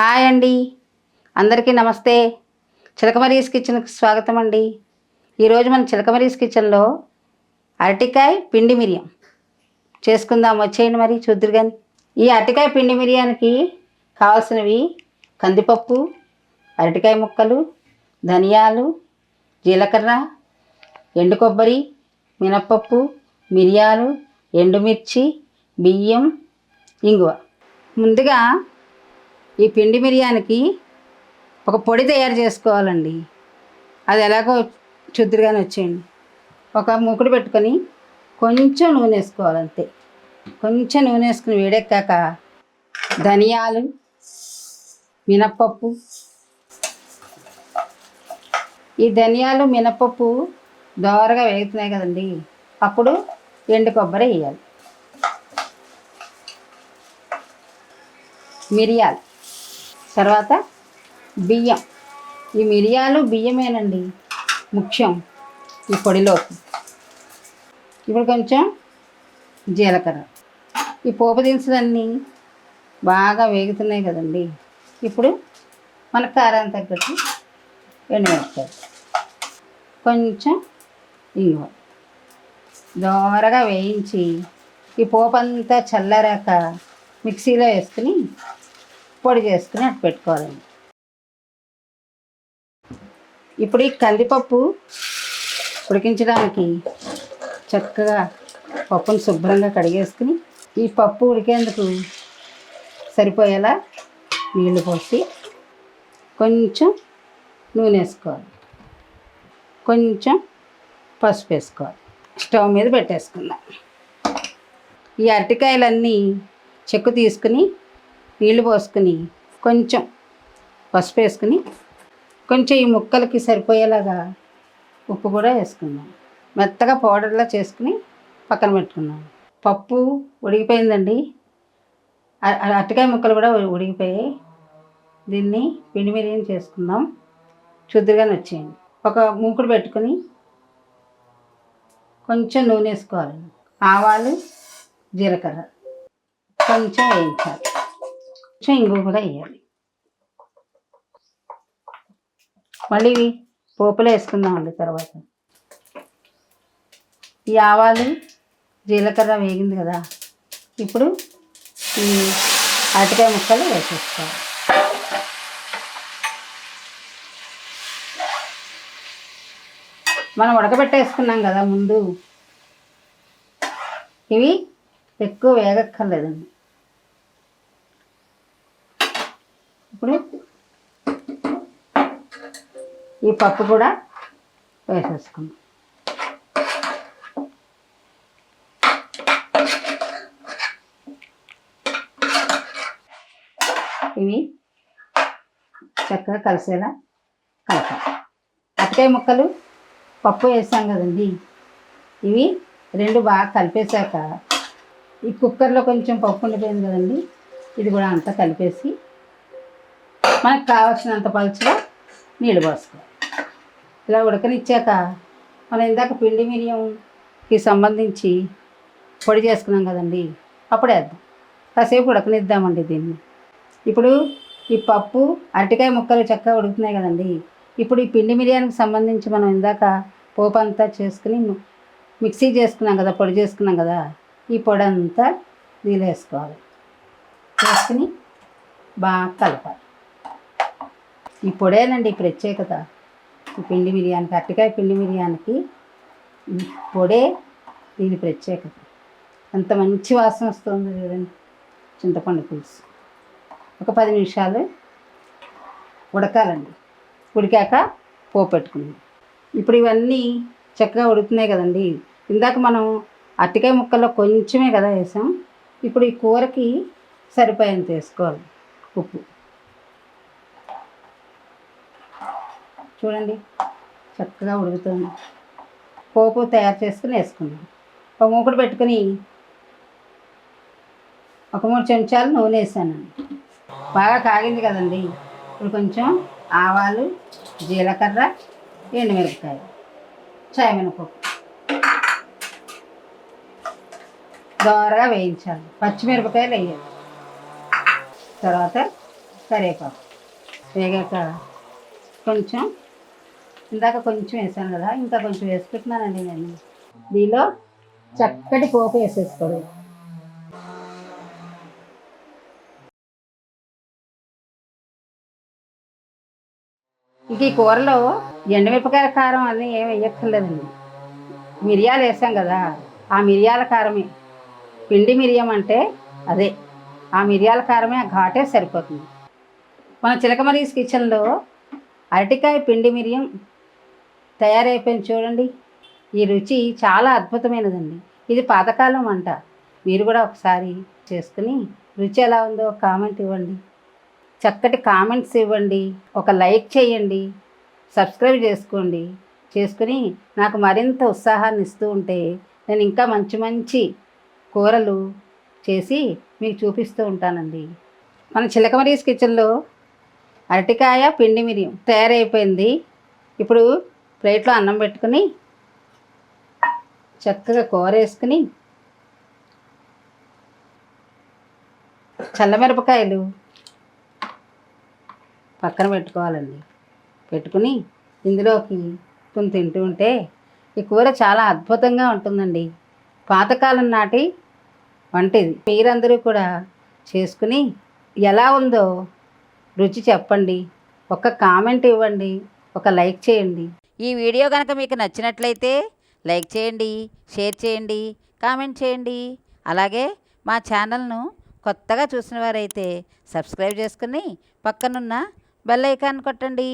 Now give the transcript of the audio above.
Hi అండి. అందరికీ నమస్తే. చిలకమరీస్ కిచెన్కి స్వాగతం అండి. ఈరోజు మన చిలకమరీస్ కిచెన్లో అరటికాయ పిండి మిరియం. చేసుకుందాం వచ్చేయండి మరి చూద్దరు కానీ ఈ అరటికాయ పిండి మిరియానికి కావాల్సినవి కందిపప్పు అరటికాయ ముక్కలు ధనియాలు జీలకర్ర ఎండు కొబ్బరి మినప్పప్పు మిరియాలు ఎండుమిర్చి బియ్యం ఇంగువ. ముందుగా ఈ పిండి మిరియానికి ఒక పొడి తయారు చేసుకోవాలండి. అది ఎలాగో చుద్దురుగానే వచ్చేయండి. ఒక మూకుడు పెట్టుకొని కొంచెం నూనె వేసుకోవాలి అంతే కొంచెం నూనె వేసుకుని వేడెక్కాక ధనియాలు మినప్పప్పు. ఈ ధనియాలు మినప్పప్పు దోరగా వేగుతున్నాయి కదండి. అప్పుడు ఎండు కొబ్బరి వేయాలి. మిరియాలు. తర్వాత బియ్యం. ఈ మిరియాలు బియ్యమేనండి. ముఖ్యం ఈ పొడిలోకి. ఇప్పుడు కొంచెం జీలకర్ర. ఈ పోపు దినుసులన్నీ బాగా వేగుతున్నాయి కదండి. ఇప్పుడు మన కారానికి తగ్గట్టు ఎండుమిరపకాయలు. కొంచెం ఇంగువ. దోరగా వేయించి ఈ పోపు అంతా చల్లారాక మిక్సీలో వేసుకుని పొడి చేసుకుని అటు పెట్టుకోవాలండి. ఇప్పుడు ఈ కందిపప్పు ఉడికించడానికి చక్కగా పప్పును శుభ్రంగా కడిగేసుకుని ఈ పప్పు ఉడికేందుకు సరిపోయేలా నీళ్ళు పోసి కొంచెం నూనె వేసుకోవాలి. కొంచెం పసుపు వేసుకోవాలి. స్టవ్ మీద పెట్టేసుకుందాం. ఈ అరటికాయలన్నీ చెక్కు తీసుకుని నీళ్ళు పోసుకుని కొంచెం పసుపు వేసుకుని కొంచెం ఈ ముక్కలకి సరిపోయేలాగా ఉప్పు కూడా వేసుకుందాం. మెత్తగా పౌడర్లా చేసుకుని పక్కన పెట్టుకుందాం. పప్పు ఉడికిపోయిందండి. అరటికాయ ముక్కలు కూడా ఉడికిపోయాయి. దీన్ని పిండి మిరియం చేసుకుందాం. చుద్దురుగానే వచ్చేయండి ఒక మూకుడు పెట్టుకొని కొంచెం నూనె వేసుకోవాలి. ఆవాలు జీలకర్ర కొంచెం వేయించాలి. కొంచెం ఇంగు కూడా వేయాలి. మళ్ళీ ఇవి పోపులో వేసుకుందామండి తర్వాత. ఈ ఆవాలు జీలకర్ర వేగింది కదా ఇప్పుడు ఈ అరటికాయ ముక్కలు వేసేసుకోవాలి. మనం ఉడకబెట్టేసుకున్నాం కదా ముందు. ఇవి ఎక్కువ వేగక్కర్లేదండి. ఇప్పుడు ఈ పప్పు కూడా వేసేసుకుందాం. ఇవి చక్కగా కలిసేలా కలపాలి. అట్టకాయ ముక్కలు పప్పు వేసాం కదండి. ఇవి రెండు బాగా కలిపేశాక ఈ కుక్కర్లో కొంచెం పప్పు ఉండిపోయింది కదండి. ఇది కూడా అంతా కలిపేసి మనకు కావాల్సినంత పలుచగా నీళ్ళు పోసుకోవాలి ఇలా ఉడకనిచ్చాక మనం ఇందాక పిండి మిరియంకి సంబంధించి పొడి చేసుకున్నాం కదండి అప్పుడు వేద్దాం. కాసేపు ఉడకనిద్దామండి దీన్ని. ఇప్పుడు ఈ పప్పు అరటికాయ ముక్కలు చక్కగా ఉడుకుతున్నాయి కదండి ఇప్పుడు ఈ పిండి మిరియానికి సంబంధించి మనం ఇందాక పోపు అంతా చేసుకుని మిక్సీ చేసుకున్నాం కదా పొడి చేసుకున్నాం కదా ఈ పొడి అంతా నీళ్ళు వేసుకోవాలి. వేసుకుని బాగా కలపాలి. ఈ పొడేనండి ఈ ప్రత్యేకత. ఈ పిండి మిరియానికి అరటికాయ పిండి మిరియానికి పొడే దీని ప్రత్యేకత. అంత మంచి వాసన వస్తుంది చూడండి చింతపండు పులుసు. ఒక పది నిమిషాలు ఉడకాలండి. ఉడికాక పోపు పెట్టుకుందాం. ఇప్పుడు ఇవన్నీ చక్కగా ఉడుకుతున్నాయి కదండి. ఇందాక మనం అరటికాయ ముక్కల్లో కొంచెమే కదా వేసాం. ఇప్పుడు ఈ కూరకి సరిపోయేంత వేసుకోవాలి. ఉప్పు. చూడండి చక్కగా ఉడుకుతుంది. పోపు తయారు చేసుకుని వేసుకుందాం. ఒక మూకుడు పెట్టుకుని ఒక మూడు చెంచాలు నూనె వేసానండి. బాగా కాగింది కదండి. ఇప్పుడు కొంచెం ఆవాలు జీలకర్ర ఎండుమిరపకాయ చాయమినపప్పు. దోరగా వేయించాలి. పచ్చిమిరపకాయలు వేయాలి. తర్వాత కరివేపాకు. వేగాక కొంచెం ఇందాక కొంచెం వేసాను కదా ఇంకా కొంచెం వేసుకుంటున్నానండి నేను. దీనిలో చక్కటి పోపు వేసేసుకోడు. ఇంక ఈ కూరలో ఎండుమిరపకాయల కారం అని ఏం వేయక్కర్లేదండి. మిరియాలు వేసాం కదా ఆ మిరియాల కారమే. పిండి మిరియం అంటే అదే ఆ మిరియాల కారమే ఆ ఘాటే సరిపోతుంది. మన చిలకమరీస్ కిచెన్లో అరటికాయ పిండి మిరియం తయారైపోయింది చూడండి. ఈ రుచి చాలా అద్భుతమైనదండి. ఇది పాతకాలం వంట. మీరు కూడా ఒకసారి చేసుకుని రుచి ఎలా ఉందో కామెంట్ ఇవ్వండి. చక్కటి కామెంట్స్ ఇవ్వండి. ఒక లైక్ చేయండి. సబ్స్క్రైబ్ చేసుకోండి. చేసుకుని నాకు మరింత ఉత్సాహాన్ని ఇస్తూ ఉంటే నేను ఇంకా మంచి మంచి కూరలు చేసి మీకు చూపిస్తూ ఉంటానండి. మన చిలకమరీస్ కిచెన్లో అరటికాయ పిండి మిరియం తయారైపోయింది. ఇప్పుడు ప్లేట్లో అన్నం పెట్టుకుని చక్కగా కూర వేసుకుని చల్లమిరపకాయలు పక్కన పెట్టుకోవాలండి. పెట్టుకుని ఇందులోకి కొన్ని తింటూ ఉంటే ఈ కూర చాలా అద్భుతంగా ఉంటుందండి. పాతకాలం నాటి వంట ఇది మీరందరూ కూడా చేసుకుని ఎలా ఉందో రుచి చెప్పండి. ఒక కామెంట్ ఇవ్వండి. ఒక లైక్ చేయండి. ఈ వీడియో కనుక మీకు నచ్చినట్లయితే లైక్ చేయండి షేర్ చేయండి కామెంట్ చేయండి. అలాగే మా ఛానల్ను కొత్తగా చూసిన వారైతే సబ్స్క్రైబ్ చేసుకుని పక్కనున్న బెల్ ఐకాన్ కొట్టండి.